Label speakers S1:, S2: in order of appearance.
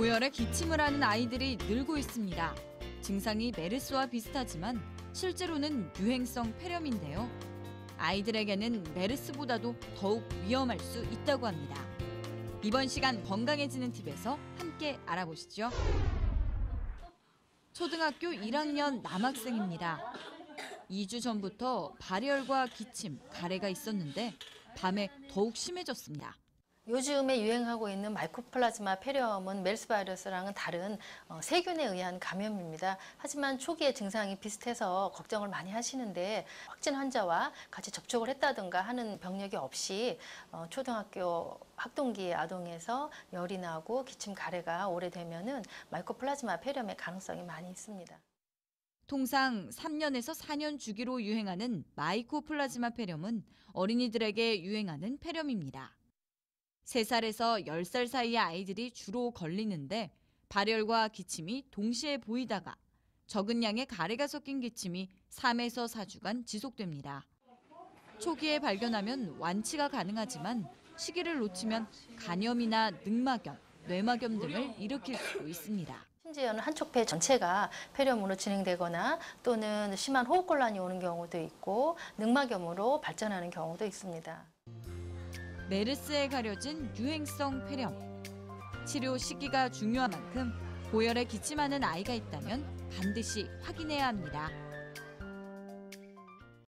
S1: 고열에 기침을 하는 아이들이 늘고 있습니다. 증상이 메르스와 비슷하지만 실제로는 유행성 폐렴인데요. 아이들에게는 메르스보다도 더욱 위험할 수 있다고 합니다. 이번 시간 건강해지는 팁에서 함께 알아보시죠. 초등학교 1학년 남학생입니다. 2주 전부터 발열과 기침, 가래가 있었는데 밤에 더욱 심해졌습니다.
S2: 요즘에 유행하고 있는 마이코플라즈마 폐렴은 메르스 바이러스랑은 다른 어, 세균에 의한 감염입니다. 하지만 초기에 증상이 비슷해서 걱정을 많이 하시는데 확진 환자와 같이 접촉을 했다든가 하는 병력이 없이 어, 초등학교 학동기 아동에서 열이 나고 기침 가래가 오래되면은 마이코플라즈마 폐렴의 가능성이 많이 있습니다.
S1: 통상 3년에서 4년 주기로 유행하는 마이코플라즈마 폐렴은 어린이들에게 유행하는 폐렴입니다. 3살에서 10살 사이의 아이들이 주로 걸리는데 발열과 기침이 동시에 보이다가 적은 양의 가래가 섞인 기침이 3에서 4주간 지속됩니다. 초기에 발견하면 완치가 가능하지만 시기를 놓치면 간염이나 늑막염, 뇌막염 등을 일으킬 수도 있습니다.
S2: 심지어는 한쪽 폐 전체가 폐렴으로 진행되거나 또는 심한 호흡곤란이 오는 경우도 있고 늑막염으로 발전하는 경우도 있습니다.
S1: 메르스에 가려진 유행성 폐렴. 치료 시기가 중요한 만큼 고열에 기침하는 아이가 있다면 반드시 확인해야 합니다.